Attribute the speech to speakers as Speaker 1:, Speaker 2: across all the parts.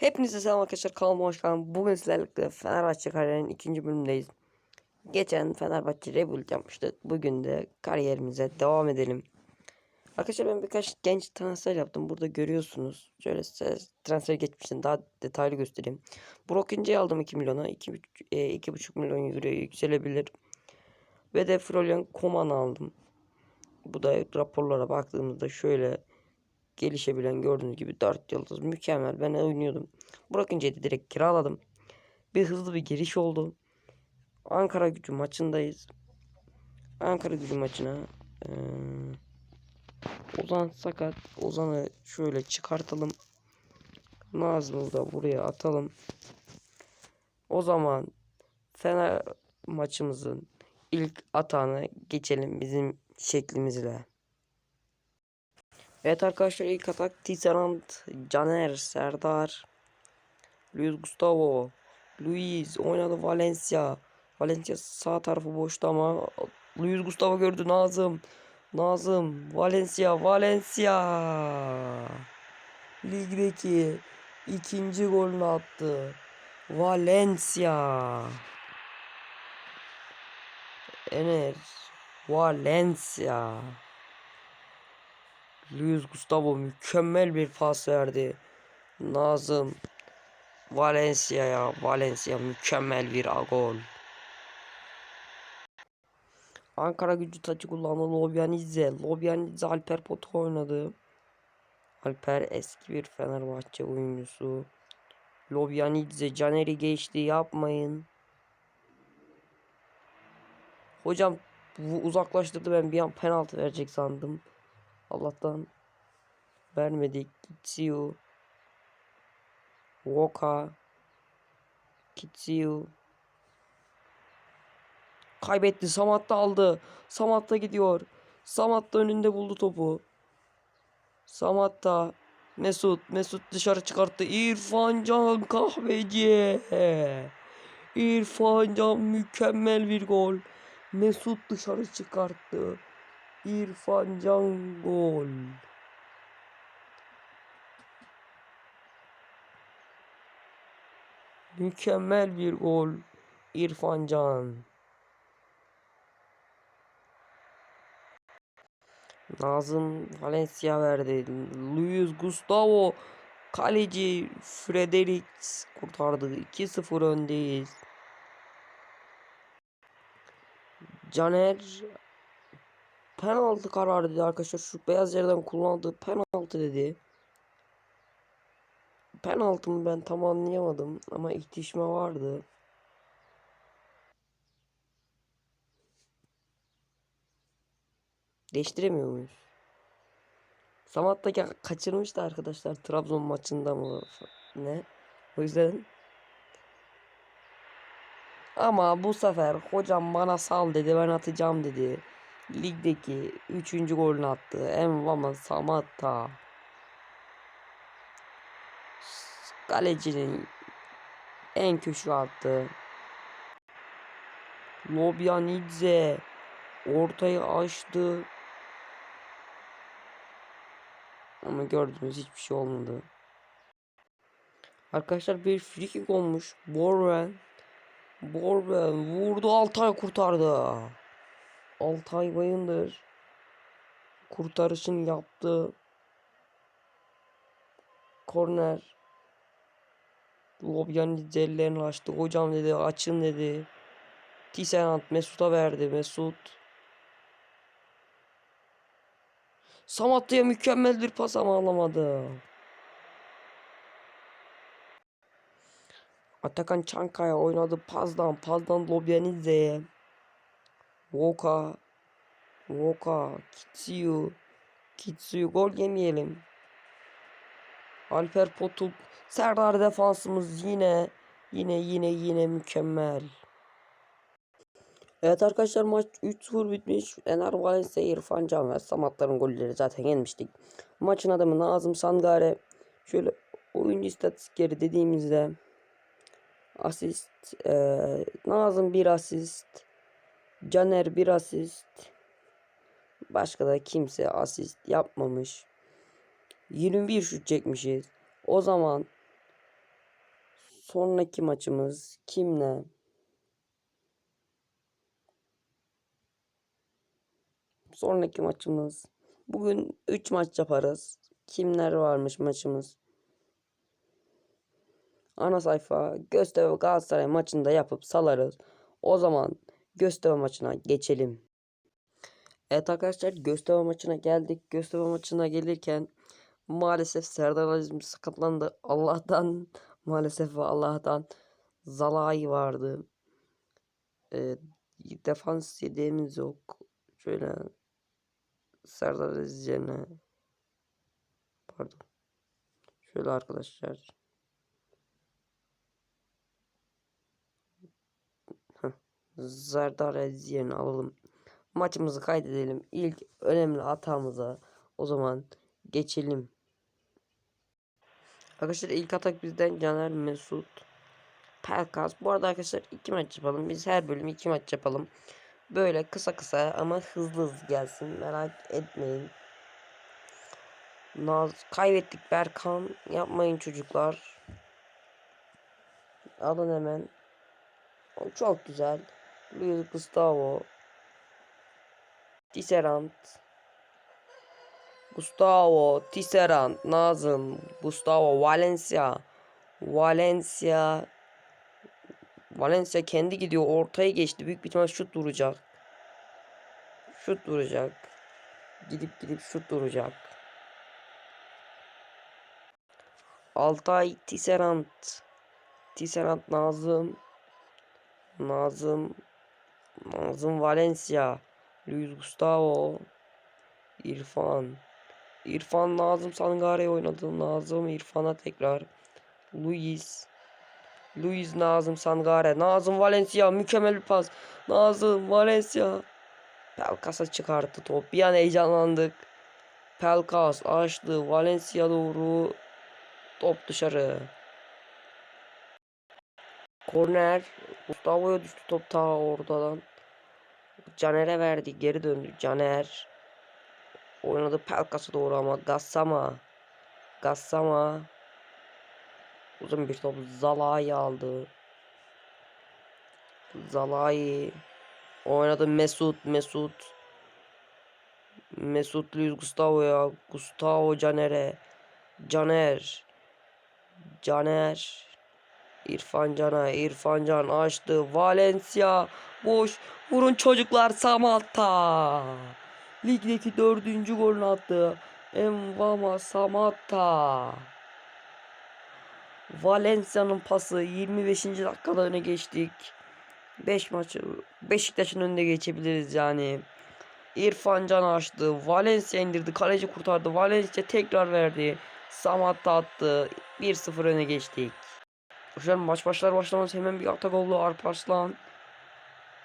Speaker 1: Hepinize selam arkadaşlar kanalıma hoş geldiniz. Bugün sizlerle Fenerbahçe kariyerinin ikinci bölümündeyiz. Geçen Fenerbahçe Rebuild yapmıştık. Bugün de kariyerimize devam edelim. Arkadaşlar ben birkaç genç transfer yaptım. Burada görüyorsunuz. Şöyle size transfer geçmişten daha detaylı göstereyim. Brock aldım 2 milyona. 2,5 e, 2,5 milyon euroya yükselebilir. Ve de Florian Koman'ı aldım. Bu da raporlara baktığımızda şöyle gelişebilen gördüğünüz gibi 4 yıldız mükemmel ben oynuyordum. Bırakınca da direkt kiraladım. Bir hızlı bir giriş oldu. Ankara gücü maçındayız. Ankara gücü maçına eee, Ozan sakat. Ozan'ı şöyle çıkartalım. Nazım'ı da buraya atalım. O zaman Fener maçımızın ilk atağına geçelim bizim şeklimizle. Evet arkadaşlar ilk atak Tisserand, Caner, Serdar, Luis Gustavo, Luis oynadı Valencia. Valencia sağ tarafı boştu ama Luis Gustavo gördü Nazım. Nazım, Valencia, Valencia. Ligdeki ikinci golünü attı. Valencia. Ener, Valencia. Luis Gustavo mükemmel bir pas verdi. Nazım Valencia'ya Valencia mükemmel bir gol. Ankara gücü taçı kullandı Lobyanidze. Lobyanidze Alper Potu oynadı. Alper eski bir Fenerbahçe oyuncusu. Lobyanidze Caner'i geçti yapmayın. Hocam bu uzaklaştırdı ben bir an penaltı verecek sandım. Allah'tan vermedik. Kitsiu. Woka. Kitsiu. Kaybetti. Samat da aldı. Samat da gidiyor. Samat da önünde buldu topu. Samat da Mesut. Mesut dışarı çıkarttı. İrfan Can kahveci. İrfan Can mükemmel bir gol. Mesut dışarı çıkarttı. İrfan Can gol. Mükemmel bir gol. İrfan Can. Nazım Valencia verdi. Luis Gustavo kaleci Fredericks kurtardı. 2-0 öndeyiz. Caner penaltı kararı dedi arkadaşlar. Şu beyaz yerden kullandığı penaltı dedi. Penaltımı ben tam anlayamadım ama ihtişme vardı. Değiştiremiyor muyuz? Samat da ka- kaçırmıştı arkadaşlar Trabzon maçında mı ne? O yüzden ama bu sefer hocam bana sal dedi ben atacağım dedi. Ligdeki 3. golünü attı. Envama Samatta. Kalecinin en köşe attı. Lobyanidze ortayı açtı. Ama gördünüz hiçbir şey olmadı. Arkadaşlar bir free kick olmuş. Borwen Borben vurdu Altay kurtardı. Altay Bayındır kurtarışını yaptı. Korner. Lobyan ellerini açtı. Hocam dedi açın dedi. Tisenant Mesut'a verdi. Mesut. Samatta'ya mükemmel bir pas ama alamadı. Atakan Çankaya oynadı pazdan pazdan Lobyanidze'ye. Voka. Voka. Kitsiyu. Kitsiyu gol yemeyelim. Alper Potuk. Serdar defansımız yine yine yine yine mükemmel. Evet arkadaşlar maç 3-0 bitmiş. Ener Valencia, İrfan Can ve Samatların golleri zaten yenmiştik. Maçın adamı Nazım Sangare. Şöyle oyuncu istatistikleri dediğimizde asist e, Nazım bir asist Caner bir asist başka da kimse asist yapmamış 21 şut çekmişiz o zaman sonraki maçımız kimle? Sonraki maçımız. Bugün 3 maç yaparız. Kimler varmış maçımız? Ana sayfa Göztepe Galatasaray maçında yapıp salarız. O zaman Göztepe maçına geçelim. Evet arkadaşlar Göztepe maçına geldik. Göztepe maçına gelirken maalesef Serdar Aziz sakatlandı. Allah'tan maalesef ve Allah'tan Zalai vardı. Ee, defans yediğimiz yok. Şöyle Serdar Aziz yerine pardon. Şöyle arkadaşlar. Serdar Aziz alalım. Maçımızı kaydedelim. İlk önemli hatamıza o zaman geçelim. Arkadaşlar ilk atak bizden Caner Mesut. Pelkas. Bu arada arkadaşlar iki maç yapalım. Biz her bölüm iki maç yapalım. Böyle kısa kısa ama hızlı hızlı gelsin. Merak etmeyin. Naz kaybettik Berkan. Yapmayın çocuklar. Alın hemen. Çok güzel. Luis Gustavo. Tisserand. Gustavo, Tisserand, Nazım, Gustavo, Valencia. Valencia. Valencia kendi gidiyor. Ortaya geçti. Büyük bir ihtimal şut duracak. Şut duracak. Gidip gidip şut duracak. Altay, Tisserand. Tisserand, Nazım. Nazım. Nazım, Valencia. Luis Gustavo. İrfan. İrfan Nazım Sangare oynadı. Nazım İrfan'a tekrar. Luis. Luis Nazım Sangare. Nazım Valencia mükemmel bir pas. Nazım Valencia. Pelkas'a çıkarttı top. Bir an heyecanlandık. Pelkas açtı. Valencia doğru. Top dışarı. Korner. Gustavo'ya düştü top ta oradan. Caner'e verdi. Geri döndü. Caner. Oynadı Pelkas'a doğru ama Gassama. Gassama. Uzun bir top Zalai aldı. Zalai. Oynadı Mesut. Mesut. Mesut Luis Gustavo'ya. Gustavo Caner'e. Caner. Caner. İrfan Can'a. İrfan Can açtı. Valencia. Boş. Vurun çocuklar Samatta. Ligdeki dördüncü golünü attı. Envama Samatta. Valencia'nın pası 25. dakikada öne geçtik. 5 maçı Beşiktaş'ın önünde geçebiliriz yani. İrfan Can açtı. Valencia indirdi. Kaleci kurtardı. Valencia tekrar verdi. Samatta attı. 1-0 öne geçtik. An maç başlar başlamaz hemen bir atak oldu. Arpaslan.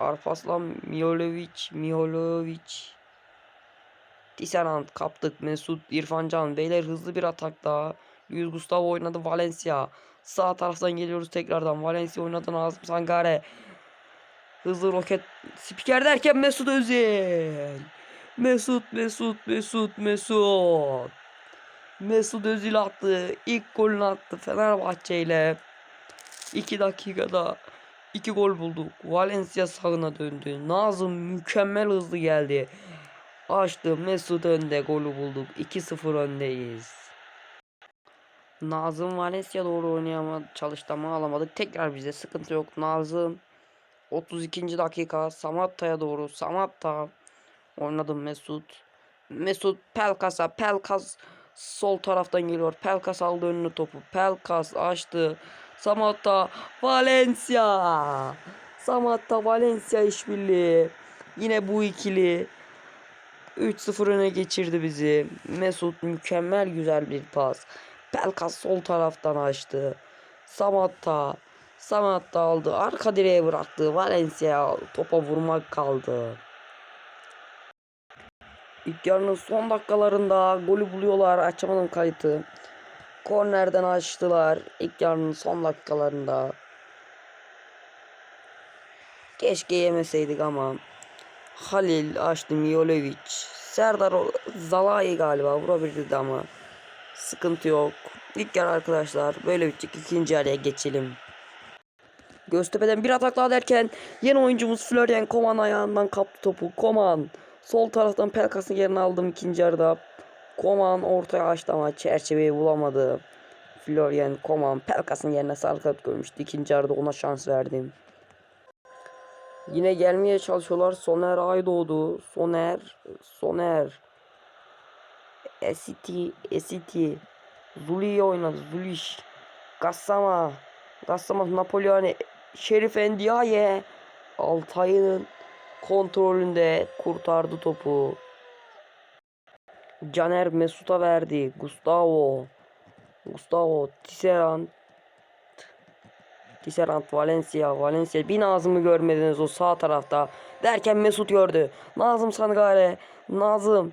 Speaker 1: Arpaslan Miholovic. Miholovic. Tisserand kaptık. Mesut İrfan Can. Beyler hızlı bir atak daha. Luis Gustavo oynadı. Valencia. Sağ taraftan geliyoruz tekrardan. Valencia oynadı. Nazım Sangare. Hızlı roket. Spiker derken Mesut Özil. Mesut Mesut Mesut Mesut. Mesut Özil attı. İlk golünü attı Fenerbahçe ile. 2 dakikada 2 gol bulduk. Valencia sağına döndü. Nazım mükemmel hızlı geldi. Açtı Mesut önde golü bulduk. 2-0 öndeyiz. Nazım Valencia doğru oynayamadı. Çalıştı ama alamadık. Tekrar bize sıkıntı yok. Nazım 32. dakika Samatta'ya doğru. Samatta oynadı Mesut. Mesut Pelkas'a. Pelkas sol taraftan geliyor. Pelkas aldı önünü topu. Pelkas açtı. Samatta Valencia. Samatta Valencia işbirliği. Yine bu ikili 3-0 öne geçirdi bizi. Mesut mükemmel güzel bir pas. Pelkas sol taraftan açtı. Samatta. Samatta aldı. Arka direğe bıraktı. Valencia topa vurmak kaldı. İlk yarının son dakikalarında golü buluyorlar. Açamadım kayıtı. Kornerden açtılar. İlk yarının son dakikalarında. Keşke yemeseydik ama. Halil açtı Mijolevic. Serdar Zalai galiba vurabilirdi ama. Sıkıntı yok. İlk yarı arkadaşlar böyle bitecek. İkinci araya geçelim. Göztepe'den bir atak daha derken yeni oyuncumuz Florian Koman ayağından kaptı topu. Koman sol taraftan Pelkas'ın yerini aldım ikinci yarıda. Koman ortaya açtı ama çerçeveyi bulamadı. Florian Koman Pelkas'ın yerine sarı kart görmüştü. İkinci yarıda ona şans verdim. Yine gelmeye çalışıyorlar. Soner Aydoğdu. Soner. Soner. Esiti. Esiti. Zuli'yi oynadı. Zuliş. Gassama. Gassama Napoleone. Şerif Endiaye. Altay'ın kontrolünde kurtardı topu. Caner Mesut'a verdi. Gustavo. Gustavo Tisserand. Tisserand Valencia. Valencia bir Nazım'ı görmediniz o sağ tarafta. Derken Mesut gördü. Nazım Sangare. Nazım.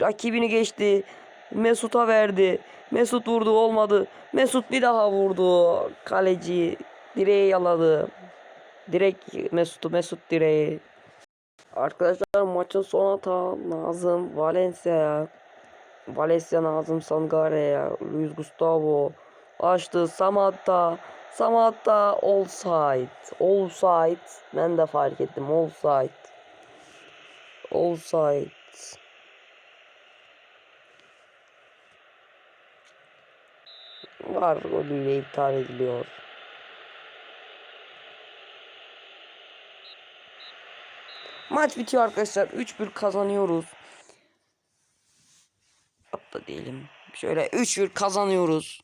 Speaker 1: Rakibini geçti. Mesut'a verdi. Mesut vurdu olmadı. Mesut bir daha vurdu. Kaleci direği yaladı. Direkt Mesut'u Mesut direği. Arkadaşlar maçın son hata Nazım Valencia. Valencia Nazım Sangare'ye. Luis Gustavo. Açtı Samatta. Samatta offside. Offside. Ben de fark ettim. Offside. Offside. Var golüyle iptal ediliyor. Maç bitiyor arkadaşlar. 3-1 kazanıyoruz. Hatta diyelim. Şöyle 3-1 kazanıyoruz.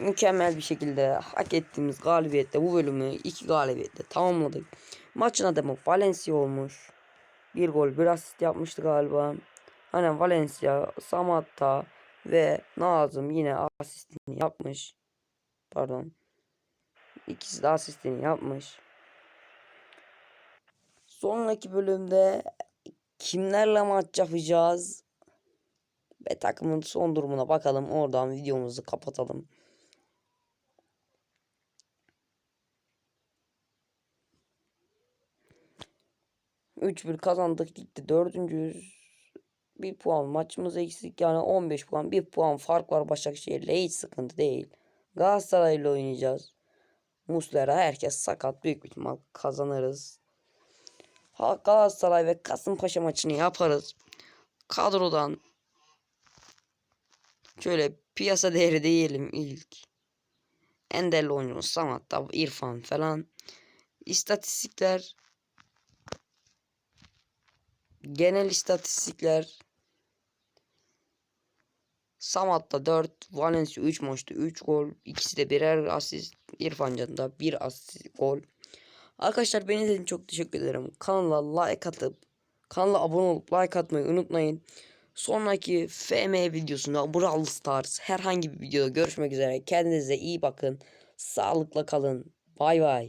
Speaker 1: Mükemmel bir şekilde hak ettiğimiz galibiyette bu bölümü 2 galibiyette tamamladık. Maçın adamı Valencia olmuş. Bir gol bir asist yapmıştı galiba. Hani Valencia, Samatta ve Nazım yine asistini yapmış. Pardon. İkisi de asistini yapmış. Sonraki bölümde kimlerle maç yapacağız? Ve takımın son durumuna bakalım. Oradan videomuzu kapatalım. Üç bir kazandık gitti. Dördüncüyüz. Bir puan maçımız eksik yani 15 puan. Bir puan fark var Başakşehir'le hiç sıkıntı değil. Galatasaray'la oynayacağız. Muslera herkes sakat büyük bir ihtimal kazanırız. Galatasaray ve Kasımpaşa maçını yaparız. Kadrodan şöyle piyasa değeri diyelim ilk. Ender'le oynuyoruz. Samat'ta İrfan falan. İstatistikler genel istatistikler Samat'ta 4, Valencia 3 maçta 3 gol, ikisi de birer asist, İrfan Can'da 1 asist gol. Arkadaşlar beni izlediğiniz çok teşekkür ederim. Kanala like atıp kanala abone olup like atmayı unutmayın. Sonraki FM videosunda Brawl Stars herhangi bir videoda görüşmek üzere. Kendinize iyi bakın. Sağlıkla kalın. Bay bay.